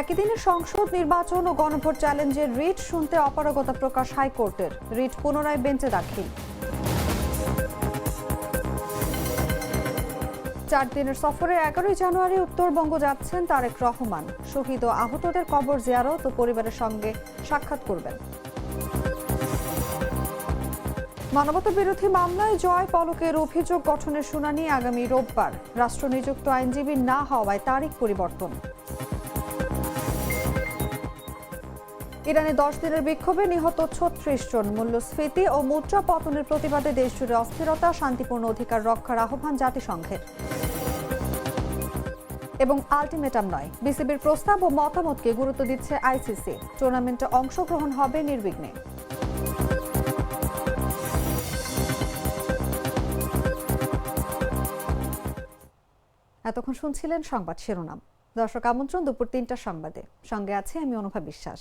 একই দিনে সংসদ নির্বাচন ও গণভোট চ্যালেঞ্জের রিট শুনতে অপারগতা প্রকাশ হাইকোর্টের। রিট পুনরায় বেঞ্চে দাখিল। চার দিনের সফরে এগারোই জানুয়ারি উত্তরবঙ্গ যাচ্ছেন তারেক রহমান। শহীদ ও আহতদের কবর জিয়ারত ও পরিবারের সঙ্গে সাক্ষাৎ করবেন। মানবতা বিরোধী মামলায় জয় পলকের অভিযোগ গঠনের শুনানি আগামী রোববার। রাষ্ট্রনিযুক্ত আইনজীবী না হওয়ায় তারিখ পরিবর্তন। ইরানে দশ দিনের বিক্ষোভে নিহত ছত্রিশ জন মূল্যস্ফীতি ও মুদ্রা পতনের প্রতিবাদে দেশজুড়ে অস্থিরতা, শান্তিপূর্ণ অধিকার রক্ষার আহ্বান জাতিসংঘের। এবং আলটিমেটাম নয়, বিসিবির প্রস্তাব ও মতামতকে গুরুত্ব দিচ্ছে আইসিসি। টুর্নামেন্টে অংশগ্রহণ হবে নির্বিঘ্নে। এতক্ষণ শুনছিলেন সংবাদ শিরোনাম। দর্শক আমন্ত্রণ দুপুর তিনটার সংবাদে। সঙ্গে আছে আমি অনুভা বিশ্বাস.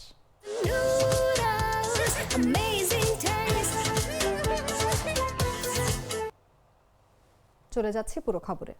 চলে যাচ্ছি পুরো খবরে।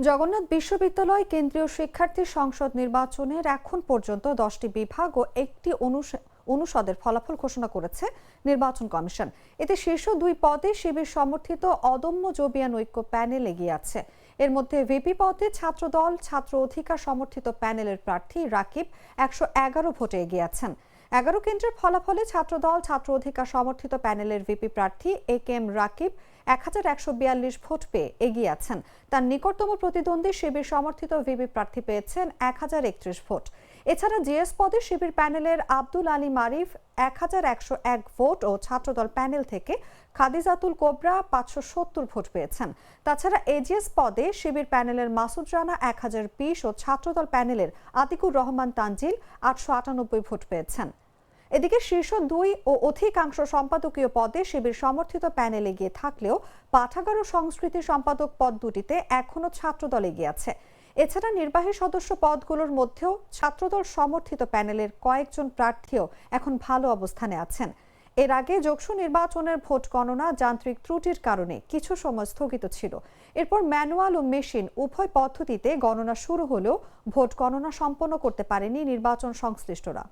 জগন্নাথ বিশ্ববিদ্যালয় কেন্দ্রীয় শিক্ষার্থী সংসদ নির্বাচনের এখন পর্যন্ত দশটি বিভাগ ও একটি অনুষ- অনুষদের ফলাফল ঘোষণা করেছে নির্বাচন কমিশন। এতে শীর্ষ দুই পদে শিবির সমর্থিত অদম্য জবিয়ান ঐক্য প্যানেল এগিয়ে আছে। এর মধ্যে ভিপি পদে ছাত্রদল, ছাত্র অধিকার সমর্থিত প্যানেলের প্রার্থী রাকিব একশো এগারো ভোটে এগিয়ে আছেন এগারো কেন্দ্রের ফলাফলে ছাত্রদল, ছাত্র অধিকার সমর্থিত প্যানেলের ভিপি প্রার্থী এ কে এম রাকিব এক হাজার একশো বিয়াল্লিশ ভোট পেয়ে এগিয়ে আছেন তার নিকটতম প্রতিদ্বন্দ্বী শিবির সমর্থিত ভিপি প্রার্থী পেয়েছেন এক হাজার একত্রিশ ভোট। এছাড়া জিএস পদে শিবির প্যানেলের আব্দুল আলী মারিফ এক হাজার একশো এক ভোট ও ছাত্রদল প্যানেল থেকে খাদিজাতুল কোবরা পাঁচশো সত্তর ভোট পেয়েছেন। তাছাড়া এজিএস পদে শিবির প্যানেলের মাসুদ রানা এক হাজার বিশ ও ছাত্রদল প্যানেলের আতিকুর রহমান তানজিল আটশো আটানব্বই ভোট পেয়েছেন। এদিকে শীর্ষ দুই ও অধিকাংশ সম্পাদকীয় পদে শিবির সমর্থিত প্যানেলে গিয়ে থাকলেও পাঠাগার ও সংস্কৃতি সম্পাদক পদ দুটিতে এখনও ছাত্রদল এগিয়ে আছে। এছাড়া নির্বাহী সদস্য পদগুলোর মধ্যেও ছাত্রদল সমর্থিত প্যানেলের কয়েকজন প্রার্থীও এখন ভালো অবস্থানে আছেন। এর আগে যোগসু নির্বাচনের ভোট গণনা যান্ত্রিক ত্রুটির কারণে কিছু সময় স্থগিত ছিল। এরপর ম্যানুয়াল ও মেশিন উভয় পদ্ধতিতে গণনা শুরু হলেও ভোট গণনা সম্পন্ন করতে পারেনি নির্বাচন সংশ্লিষ্টরা।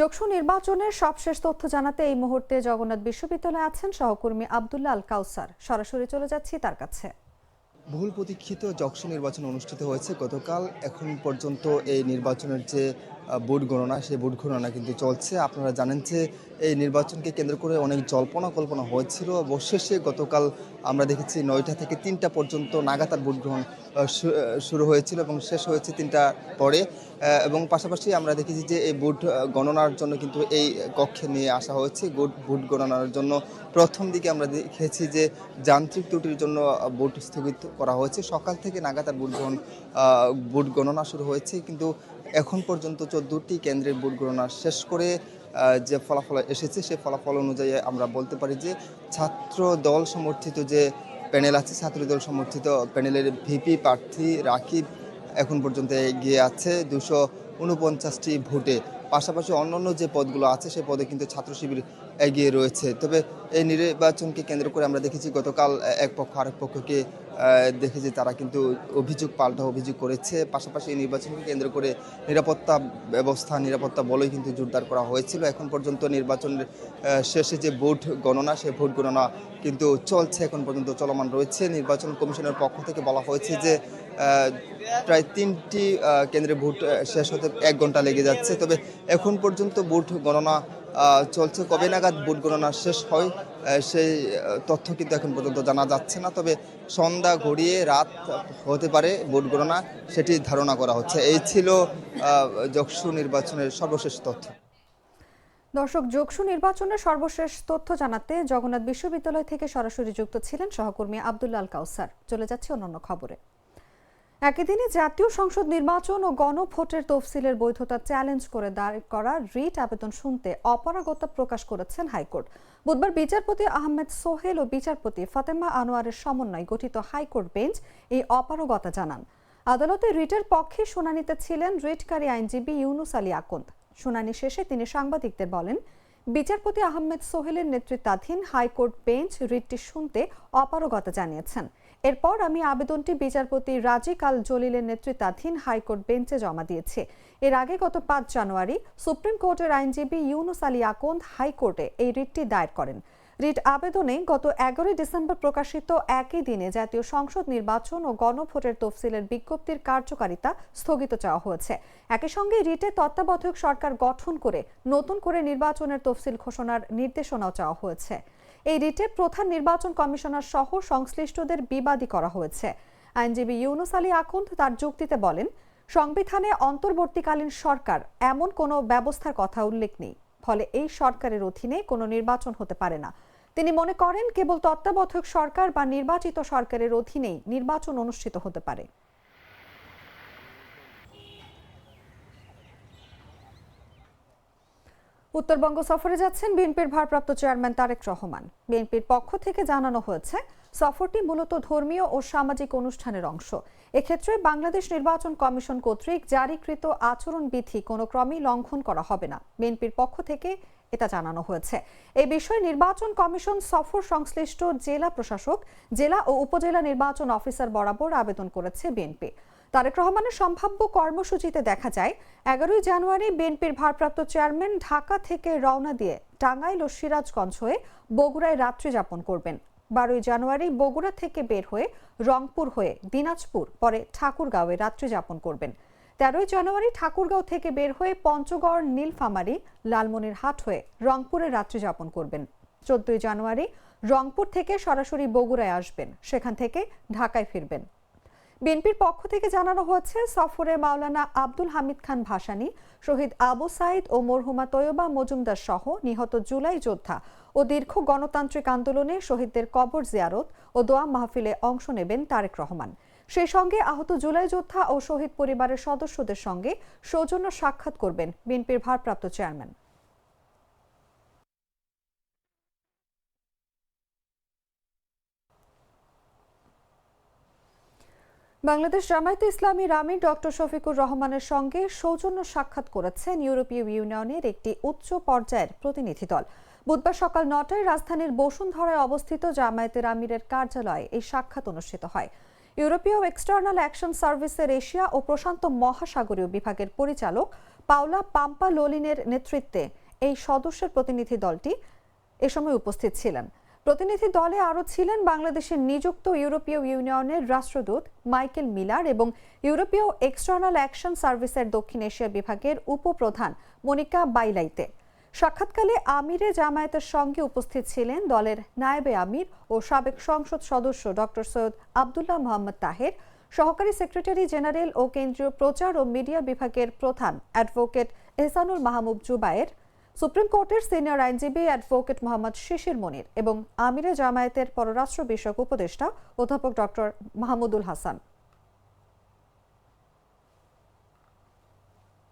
যোগসু নির্বাচনের সবশেষ তথ্য জানাতে এই মুহূর্তে জগন্নাথ বিশ্ববিদ্যালয়ে আছেন সহকর্মী আবদুল্লাহ আল কাউসার। সরাসরি চলে যাচ্ছি তার কাছে। বহুল প্রতীক্ষিত যক্ষ নির্বাচন অনুষ্ঠিত হয়েছে গতকাল। এখন পর্যন্ত এই নির্বাচনের যে ভোট গণনা, সেই ভোট গণনা কিন্তু চলছে। আপনারা জানেন যে এই নির্বাচনকে কেন্দ্র করে অনেক জল্পনা কল্পনা হয়েছিল। অবশেষে গতকাল আমরা দেখেছি নয়টা থেকে তিনটা পর্যন্ত নাগাতার ভোট গ্রহণ শুরু হয়েছিল এবং শেষ হয়েছে তিনটা পরে। এবং পাশাপাশি আমরা দেখেছি যে এই ভোট গণনার জন্য কিন্তু এই কক্ষে নিয়ে আসা হয়েছে। ভোট গণনার জন্য প্রথম দিকে আমরা দেখেছি যে যান্ত্রিক ত্রুটির জন্য ভোট স্থগিত করা হয়েছে। সকাল থেকে নাগাতার ভোট গ্রহণ ভোট গণনা শুরু হয়েছে। কিন্তু এখন পর্যন্ত চোদ্দোটি কেন্দ্রের ভোট গণনা শেষ করে যে ফলাফল এসেছে সেই ফলাফল অনুযায়ী আমরা বলতে পারি যে ছাত্র দল সমর্থিত যে প্যানেল আছে, ছাত্র দল সমর্থিত প্যানেলের ভিপি প্রার্থী রাকিব এখন পর্যন্ত এগিয়ে আছে দুশো উনপঞ্চাশটি ভোটে। পাশাপাশি অন্যান্য যে পদগুলো আছে সেই পদে কিন্তু ছাত্র শিবির এগিয়ে রয়েছে। তবে এই নির্বাচনকে কেন্দ্র করে আমরা দেখেছি গতকাল এক পক্ষ আরেক পক্ষকে দেখেছি তারা কিন্তু অভিযোগ পাল্টা অভিযোগ করেছে। পাশাপাশি এই নির্বাচনকে কেন্দ্র করে নিরাপত্তা ব্যবস্থা, নিরাপত্তা বলেই কিন্তু জোরদার করা হয়েছিল। এখন পর্যন্ত নির্বাচনের শেষে যে ভোট গণনা সেই ভোট গণনা কিন্তু চলছে। এখন পর্যন্ত চলমান রয়েছে। নির্বাচন কমিশনের পক্ষ থেকে বলা হয়েছে যে প্রায় তিনটি কেন্দ্রে ভোট শেষ হতে এক ঘণ্টা লেগে যাচ্ছে। তবে এখন পর্যন্ত ভোট গণনা চলছে। কবে নাগাদ ভোট গণনা শেষ হয় সেই তথ্য কিন্তু এখন পর্যন্ত জানা যাচ্ছে না। তবে সন্ধ্যা গড়িয়ে রাত হতে পারে ভোট গণনা, সেটি ধারণা করা হচ্ছে। এই ছিল যক্ষু নির্বাচনের সর্বশেষ তথ্য। দর্শক যোগসু নির্বাচনের সর্বশেষ তথ্য জানাতে জগন্নাথ বিশ্ববিদ্যালয় থেকে সরাসরি যুক্ত ছিলেন সহকর্মী আবদুল্লাহ আল কাউসার। চলে যাচ্ছে অন্যান্য খবরে। একই দিনে জাতীয় সংসদ নির্বাচন ও গণভোটের তফসিলের বৈধতা চ্যালেঞ্জ করে দায়ের করা রিট আবেদন শুনতে অপারগতা প্রকাশ করেছেন হাইকোর্ট। বুধবার বিচারপতি আহমেদ সোহেল ও বিচারপতি ফাতেমা আনোয়ারের সমন্বয়ে গঠিত হাইকোর্ট বেঞ্চ এই অপারগতা জানান। আদালতে রিটের পক্ষে শুনানিতে ছিলেন রিটকারী আইনজীবী ইউনুস আলী আকন্দ। শুনানি শেষে তিনি সাংবাদিকদের বলেন, বিচারপতি আহমেদ সোহেলের নেতৃত্বাধীন হাইকোর্ট বেঞ্চ রিটটি শুনতে অপারগতা জানিয়েছেন। এরপর আমি আবেদনটি বিচারপতি রাজিক আল জলিলের নেতৃত্বাধীন হাইকোর্ট বেঞ্চে জমা দিয়েছি। এর আগে গত পাঁচ জানুয়ারি সুপ্রিম কোর্টের আইনজীবী ইউনুস আলী আকন্দ হাইকোর্টে এই রিটটি দায়ের করেন। রিট আবেদনে গত এগারোই ডিসেম্বর প্রকাশিত একই দিনে জাতীয় সংসদ নির্বাচন ও গণভোটের তফসিলের বিজ্ঞপ্তির কার্যকারিতা স্থগিত চাওয়া হয়েছে। একই সঙ্গে রিটে তত্ত্বাবধায়ক সরকার গঠন করে নতুন করে নির্বাচনের তফসিল ঘোষণার নির্দেশনাও চাওয়া হয়েছে। এই রিটে প্রধান নির্বাচন কমিশনার সহ সংশ্লিষ্টদের বিবাদী করা হয়েছে। আইনজীবী ইউনুস আলী আকুন্দ তার যুক্তিতে বলেন, সংবিধানে অন্তর্বর্তীকালীন সরকার এমন কোনো ব্যবস্থার কথা উল্লেখ নেই, ফলে এই সরকারের অধীনে কোনো নির্বাচন হতে পারে না। তিনি মনে করেন, কেবল তত্ত্বাবধায়ক সরকার বা নির্বাচিত সরকারের অধীনেই নির্বাচন অনুষ্ঠিত হতে পারে। উত্তরবঙ্গ সফরে যাচ্ছেন বিএনপির ভারপ্রাপ্ত চেয়ারম্যান তারেক রহমান। বিএনপির পক্ষ থেকে জানানো হয়েছে, সফরটি মূলত ধর্মীয় ও সামাজিক অনুষ্ঠানের অংশ। এক্ষেত্রে বাংলাদেশ নির্বাচন কমিশন কর্তৃক জারিকৃত আচরণবিধি কোনো ক্রমেই লঙ্ঘন করা হবে না। বিএনপির পক্ষ থেকে এটা জানানো হয়েছে। এই বিষয়ে নির্বাচন কমিশন সফর সংশ্লিষ্ট জেলা প্রশাসক, জেলা ও উপজেলা নির্বাচন অফিসার বরাবর আবেদন করেছে বিএনপি। তারেক রহমানের সম্ভাব্য কর্মসূচিতে দেখা যায়, এগারোই জানুয়ারি বিএনপির ভারপ্রাপ্ত চেয়ারম্যান ঢাকা থেকে রওনা দিয়ে টাঙ্গাইল ও সিরাজগঞ্জ হয়ে বগুড়ায় রাত্রি যাপন করবেন। বারোই জানুয়ারি বগুড়া থেকে বের হয়ে রংপুর হয়ে দিনাজপুর, পরে ঠাকুরগাঁওয়ে রাত্রি যাপন করবেন। তেরোই জানুয়ারি ঠাকুরগাঁও থেকে বের হয়ে পঞ্চগড়, নীলফামারী, লালমনিরহাট হয়ে রংপুরে রাত্রি যাপন করবেন। চোদ্দই জানুয়ারি রংপুর থেকে সরাসরি বগুড়ায় আসবেন। সেখান থেকে ঢাকায় ফিরবেন। বিএনপির পক্ষ থেকে জানানো হয়েছে, সফরে মাওলানা আব্দুল হামিদ খান ভাসানী, শহীদ আবু সাইদ ও মরহুমা তৈয়বা মজুমদার সহ নিহত জুলাই যোদ্ধা ও দীর্ঘ গণতান্ত্রিক আন্দোলনে শহীদদের কবর জিয়ারত ও দোয়া মাহফিলে অংশ নেবেন তারেক রহমান। সেই সঙ্গে আহত জুলাই যোদ্ধা ও শহীদ পরিবারের সদস্যদের সঙ্গে সৌজন্য সাক্ষাৎ করবেন বিএনপির ভারপ্রাপ্ত চেয়ারম্যান। বাংলাদেশ জামায়াতে ইসলামী আমির ডক্টর শফিকুর রহমানের সঙ্গে সৌজন্য সাক্ষাৎ করেছেন ইউরোপীয় ইউনিয়নের একটি উচ্চ পর্যায়ের প্রতিনিধি দল। বুধবার সকাল নটায় রাজধানীর বসুন্ধরায় অবস্থিত জামায়াতের আমিরের কার্যালয়ে এই সাক্ষাৎ অনুষ্ঠিত হয়। ইউরোপীয় এক্সটার্নাল অ্যাকশন সার্ভিসের এশিয়া ও প্রশান্ত মহাসাগরীয় বিভাগের পরিচালক পাওলা পাম্পা লোলিনের নেতৃত্বে এই সদস্যের প্রতিনিধি দলটি এ সময় উপস্থিত ছিলেন। প্রতিনিধি দলে আরও ছিলেন বাংলাদেশের নিযুক্ত ইউরোপীয় ইউনিয়নের রাষ্ট্রদূত মাইকেল মিলার এবং ইউরোপীয় এক্সটার্নাল অ্যাকশন সার্ভিসের দক্ষিণ এশিয়া বিভাগের উপপ্রধান মনিকা বাইলাইতে। সাক্ষাৎকালে আমিরে জামায়াতের সঙ্গে উপস্থিত ছিলেন দলের নায়েবে আমির ও সাবেক সংসদ সদস্য ডক্টর সৈয়দ আবদুল্লাহ মোহাম্মদ তাহের, সহকারী সেক্রেটারি জেনারেল ও কেন্দ্রীয় প্রচার ও মিডিয়া বিভাগের প্রধান অ্যাডভোকেট এহসানুল মাহমুব জুবায়ের সুপ্রিম কোর্টের সিনিয়র আইনজীবী অ্যাডভোকেট মোহাম্মদ শিশির মনির এবং আমিরে জামায়াতের পররাষ্ট্র বিষয়ক উপদেষ্টা অধ্যাপক ডক্টর মাহমুদুল হাসান।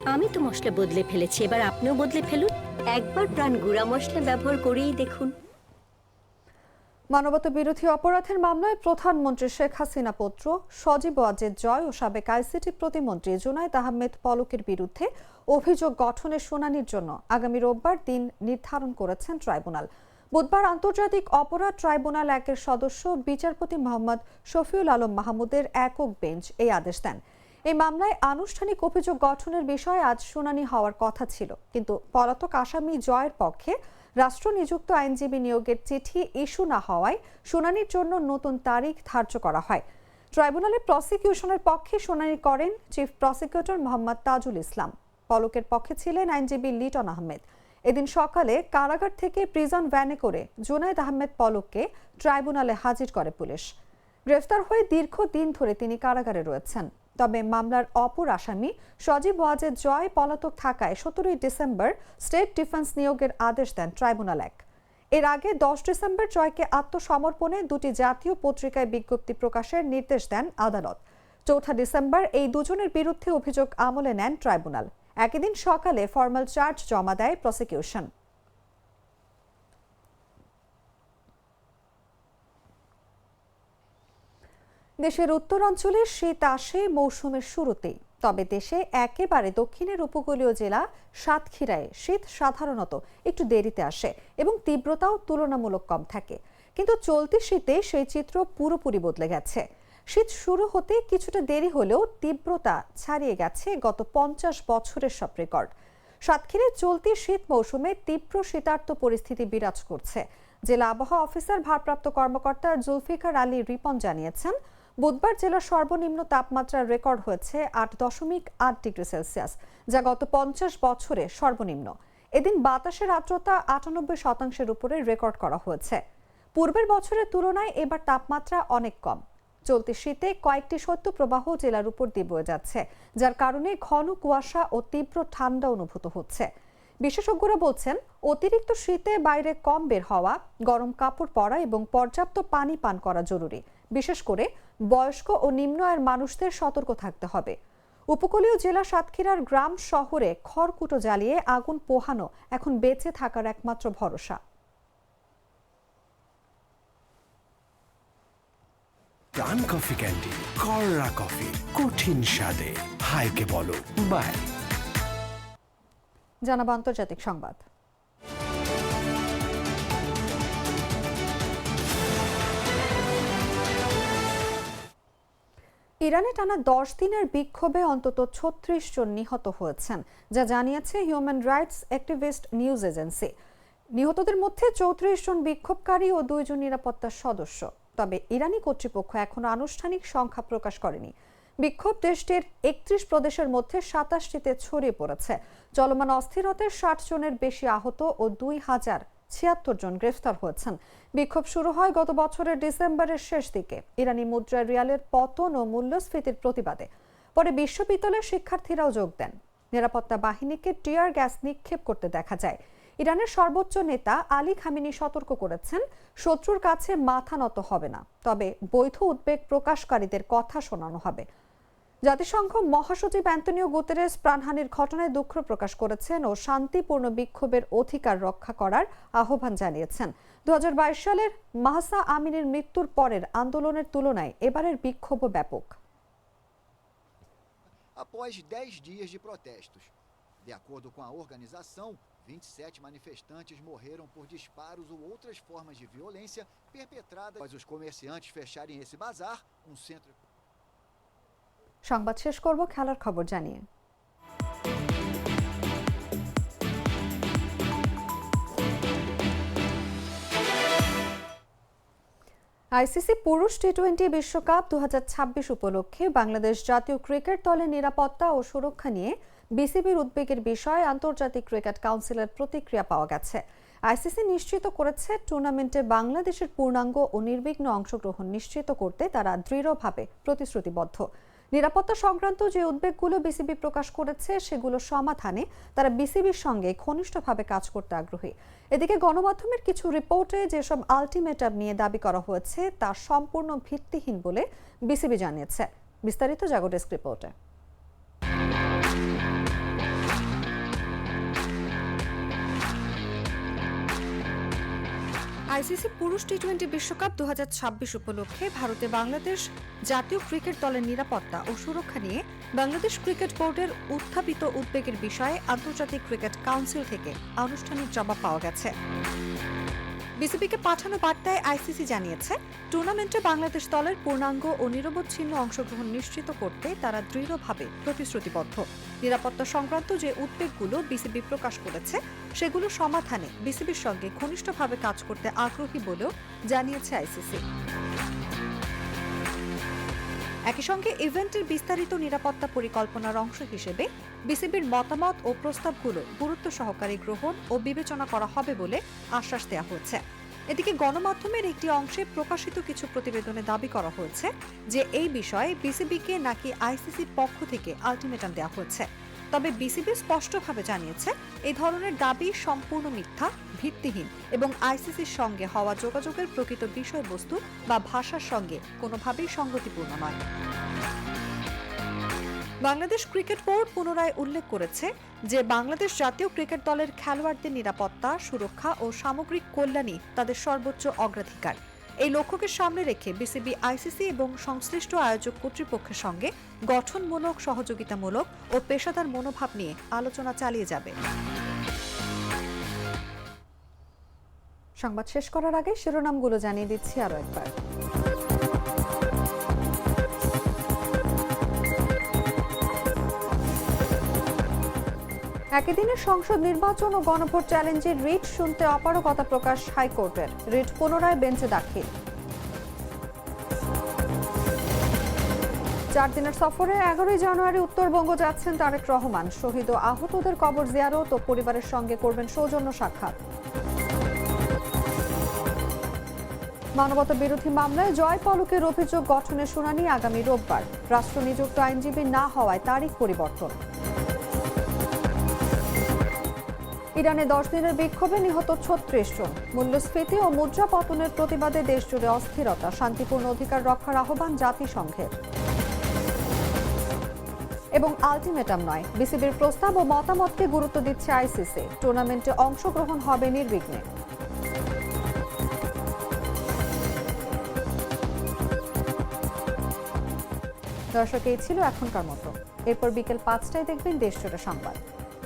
আমি তো মশলা বদলে ফেলেছি, এবার আপনিও বদলে ফেলুন। একবার প্রাণ গুঁড়া মশলা ব্যবহার করেই দেখুন। মানবতা বিরোধী অপরাধের মামলায় প্রধানমন্ত্রী শেখ হাসিনা পুত্র সজীব ওয়াজেদ জয় ও সাবেক আইসিটি প্রতিমন্ত্রী জুনায়দ আহমেদ পলকের বিরুদ্ধে অভিযোগ গঠনের শুনানির জন্য আগামী রোববার দিন নির্ধারণ করেছেন ট্রাইব্যুনাল। বুধবার আন্তর্জাতিক অপরাধ ট্রাইব্যুনাল একের সদস্য বিচারপতি মোহাম্মদ শফিউল আলম মাহমুদের একক বেঞ্চ এই আদেশ দেন। এই মামলায় আনুষ্ঠানিক অভিযোগ গঠনের বিষয়ে আজ শুনানি হওয়ার কথা ছিল, কিন্তু পলাতক আসামি জয়ের পক্ষে রাষ্ট্র নিযুক্ত আইনজীবী নিয়োগের চিঠি ইস্যু না হওয়ায় শুনানির জন্য নতুন তারিখ ধার্য করা হয়। ট্রাইব্যুনালে প্রসিকিউশনের পক্ষে শুনানি করেন চিফ প্রসিকিউটর মোহাম্মদ তাজুল ইসলাম। পলকের পক্ষে ছিলেন আইনজীবী লিটন আহমেদ। এদিন সকালে কারাগার থেকে প্রিজন ভ্যানে করে জুনায়দ আহমেদ পলককে ট্রাইব্যুনালে হাজির করে পুলিশ। গ্রেফতার হয়ে দীর্ঘ দিন ধরে তিনি কারাগারে রয়েছেন। তবে মামলার অপর আসামি সজীব ওয়াজেদ জয় পলাতক থাকায় সতেরোই ডিসেম্বর স্টেট ডিফেন্স নিয়োগের আদেশ দেন ট্রাইব্যুনাল এক। এর আগে দশ ডিসেম্বর জয়কে আত্মসমর্পণে দুটি জাতীয় পত্রিকায় বিজ্ঞপ্তি প্রকাশের নির্দেশ দেন আদালত। চৌঠা ডিসেম্বর এই দুজনের বিরুদ্ধে অভিযোগ আমলে নেন ট্রাইব্যুনাল। একই দিন সকালে ফর্মাল চার্জ জমা দেয় প্রসিকিউশন। দেশের উত্তরাঞ্চলে শীত আসে মৌসুমের শুরুতেই, তবে দেশে একেবারে দক্ষিণের উপকূলীয় জেলা সাতক্ষীরায় শীত সাধারণত একটু দেরিতে আসে এবং তীব্রতাও তুলনামূলক কম থাকে। কিন্তু চলতি শীতে সেই চিত্র পুরোপুরি বদলে গেছে। শীত শুরু হতে কিছুটা দেরি হলেও তীব্রতা ছাড়িয়ে গেছে গত পঞ্চাশ বছরের সব রেকর্ড। সাতক্ষীরায় চলতি শীত মৌসুমে তীব্র শীতার্ত পরিস্থিতি বিরাজ করছে। জেলা আবহাওয়া অফিসার ভারপ্রাপ্ত কর্মকর্তা জুলফিকার আলী রিপন জানিয়েছেন বুধবার জেলার সর্বনিম্ন তাপমাত্রা রেকর্ড হয়েছে আট দশমিক আট ডিগ্রি সেলসিয়াস, যা গত পঞ্চাশ বছরে সর্বনিম্ন। এদিন বাতাসের আর্দ্রতা আটানব্বই শতাংশের উপরে রেকর্ড করা হয়েছে। পূর্বের বছরের তুলনায় এবার তাপমাত্রা অনেক কম। চলতি শীতে কয়েকটি শৈত্যপ্রবাহ জেলার উপর দিয়ে বয়ে যাচ্ছে, যার কারণে ঘন কুয়াশা ও তীব্র ঠান্ডা অনুভূত হচ্ছে। বিশেষজ্ঞরা বলছেন, অতিরিক্ত শীতে বাইরে কম বের হওয়া, গরম কাপড় পরা এবং পর্যাপ্ত পানি পান করা জরুরি। বিশেষ করে বয়স্ক ও নিম্ন আয়ের মানুষদের সতর্ক থাকতে হবে। উপকূলীয় জেলা সাতক্ষীরার গ্রাম শহরে খড়কুটো জ্বালিয়ে আগুন পোহানো এখন বেঁচে থাকার একমাত্র ভরসা। প্রাণ কফি ক্যান্ডি কররা কফি কঠিন স্বাদে হাইকে বলো বাই। জানাব আন্তর্জাতিক সংবাদ। ইরানে টানা দশ দিনের বিক্ষোভে অন্তত ছত্রিশ জন নিহত হয়েছেন, যা জানিয়েছে human rights activist news agency. নিহতদের মধ্যে চৌত্রিশ জন বিক্ষোভকারী ও দুইজন নিরাপত্তার সদস্য। তবে ইরানি কর্তৃপক্ষ এখনও আনুষ্ঠানিক সংখ্যা প্রকাশ করেনি। বিক্ষোভ দেশটির একত্রিশ প্রদেশের মধ্যে সাতাশটিতে ছড়িয়ে পড়েছে। চলমান অস্থিরতায় ষাট জনের বেশি আহত ও দুই হাজার ছিয়াত্তর জন গ্রেফতার হয়েছেন। বিক্ষোভ শুরু হয় গত বছরের ডিসেম্বরের শেষ দিকে। ইরানি মুদ্রা রিয়ালের পতন ও মূল্যস্ফীতির প্রতিবাদে। পরে বিশ্ববিদ্যালয়ের শিক্ষার্থীরাও যোগ দেন। নিরাপত্তা বাহিনীকে টিয়ার গ্যাস নিক্ষেপ করতে দেখা যায়। ইরানের সর্বোচ্চ নেতা আলী খামিনি সতর্ক করেছেন, শত্রুর কাছে মাথা নত হবে না। তবে বৈধ উদ্বেগ প্রকাশকারীদের কথা শোনানো হবে। জাতিসংঘ মহাসচিব অ্যান্তনিও গুতেরেস প্রাণহানির ঘটনায় দুঃখ প্রকাশ করেছেন ও শান্তিপূর্ণ বিক্ষোভের অধিকার রক্ষা করার আহ্বান জানিয়েছেন দু হাজার বাইশ সালের মাহসা আমিনের মৃত্যুর পরের আন্দোলনের তুলনায় এবারের বিক্ষোভ ব্যাপক após 10 dias de protestos. De acordo com a organização, 27 manifestantes morreram por disparos ou outras formas de violência perpetradas após os comerciantes fecharem esse bazar, um centro. সংবাদ শেষ করব, খেলার খবর জানিয়ে। আইসিসি পুরুষ টি টোয়েন্টি বিশ্বকাপ দু উপলক্ষে বাংলাদেশ জাতীয় ক্রিকেট দলের নিরাপত্তা ও সুরক্ষা নিয়ে বিসিবির উদ্বেগের বিষয়ে আন্তর্জাতিক ক্রিকেট কাউন্সিলের প্রতিক্রিয়া পাওয়া গেছে। আইসিসি নিশ্চিত করেছে, টুর্নামেন্টে বাংলাদেশের পূর্ণাঙ্গ ও নির্বিঘ্ন অংশগ্রহণ নিশ্চিত করতে তারা দৃঢ়ভাবে প্রতিশ্রুতিবদ্ধ। নিরাপত্তা সংক্রান্ত যে উদ্বেগগুলো বিসিবি প্রকাশ করেছে, সেগুলো সমাধানে তারা বিসিবির সঙ্গে ঘনিষ্ঠভাবে কাজ করতে আগ্রহী। এদিকে গণমাধ্যমের কিছু রিপোর্টে যেসব আলটিমেটাম নিয়ে দাবি করা হয়েছে, তা সম্পূর্ণ ভিত্তিহীন বলে বিসিবি জানিয়েছে। বিস্তারিত জাগো ডেস্ক রিপোর্টে। আইসিসি পুরুষ টি টোয়েন্টি বিশ্বকাপ দু হাজার ছাব্বিশ উপলক্ষে ভারতে বাংলাদেশ জাতীয় ক্রিকেট দলের নিরাপত্তা ও সুরক্ষা নিয়ে বাংলাদেশ ক্রিকেট বোর্ডের উত্থাপিত উদ্বেগের বিষয়ে আন্তর্জাতিক ক্রিকেট কাউন্সিল থেকে আনুষ্ঠানিক জবাব পাওয়া গেছে। বিসিবিকে পাঠানো বার্তায় আইসিসি জানিয়েছে, টুর্নামেন্টে বাংলাদেশ দলের পূর্ণাঙ্গ ও নিরবচ্ছিন্ন অংশগ্রহণ নিশ্চিত করতে তারা দৃঢ়ভাবে প্রতিশ্রুতিবদ্ধ। নিরাপত্তা সংক্রান্ত যে উদ্বেগগুলো বিসিবি প্রকাশ করেছে, সেগুলো সমাধানে বিসিবির সঙ্গে ঘনিষ্ঠভাবে কাজ করতে আগ্রহী বলেও জানিয়েছে আইসিসি। একই সঙ্গে ইভেন্টের বিস্তারিত নিরাপত্তা পরিকল্পনার অংশ হিসেবে বিসিবির মতামত ও প্রস্তাবগুলো গুরুত্ব সহকারে গ্রহণ ও বিবেচনা করা হবে বলে আশ্বাস দেওয়া হয়েছে। এদিকে গণমাধ্যমের একটি অংশে প্রকাশিত কিছু প্রতিবেদনে দাবি করা হয়েছে যে এই বিষয়ে বিসিবিকে নাকি আইসিসির পক্ষ থেকে আলটিমেটাম দেওয়া হয়েছে। তবে বিসিবি স্পষ্টভাবে জানিয়েছে এই ধরনের দাবি সম্পূর্ণ মিথ্যা, ভিত্তিহীন এবং আইসিসির সঙ্গে হওয়া যোগাযোগের প্রকৃত বিষয়বস্তু বা ভাষার সঙ্গে কোনোভাবেই সঙ্গতিপূর্ণ নয়। বাংলাদেশ ক্রিকেট বোর্ড পুনরায় উল্লেখ করেছে যে বাংলাদেশ জাতীয় ক্রিকেট দলের খেলোয়াড়দের নিরাপত্তা, সুরক্ষা ও সামগ্রিক কল্যাণই তাদের সর্বোচ্চ অগ্রাধিকার। এই লক্ষ্যকে সামনে রেখে বিসিবি, আইসিসি এবং সংশ্লিষ্ট আয়োজক কর্তৃপক্ষের সঙ্গে গঠনমূলক, সহযোগিতামূলক ও পেশাদার মনোভাব নিয়ে আলোচনা চালিয়ে যাবে। সংবাদ শেষ করার আগে শিরোনামগুলো জানিয়ে দিচ্ছি আরও একবার। একই দিনে সংসদ নির্বাচন ও গণভোট চ্যালেঞ্জের রিট শুনতে অপারগতা প্রকাশ হাইকোর্টের। রিট পুনরায় বেঞ্চে দাখিল। চার দিনের সফরে এগারোই জানুয়ারি উত্তরবঙ্গ যাচ্ছেন তারেক রহমান। শহীদ ও আহতদের কবর জিয়ারত ও পরিবারের সঙ্গে করবেন সৌজন্য সাক্ষাৎ। মানবতা বিরোধী মামলায় জয় পলকের অভিযোগ গঠনের শুনানি আগামী রোববার। রাষ্ট্র নিযুক্ত আইনজীবী না হওয়ায় তারিখ পরিবর্তন। ইরানে দশ দিনের বিক্ষোভে নিহত ছত্রিশ জন। মূল্যস্ফীতি ও মুদ্রা পতনের প্রতিবাদে দেশজুড়ে অস্থিরতা, শান্তিপূর্ণ অধিকার রক্ষার আহ্বান জাতিসংঘের। এবং আলটিমেটাম নয়, বিসিবির প্রস্তাব ও মতামতকে গুরুত্ব দিচ্ছে আইসিসি। টুর্নামেন্টে অংশগ্রহণ হবে নির্বিঘ্নে। দর্শক, এই ছিল এখনকার মতো। এরপর বিকেল পাঁচটায় দেখবেন দেশজুড়ে সংবাদ।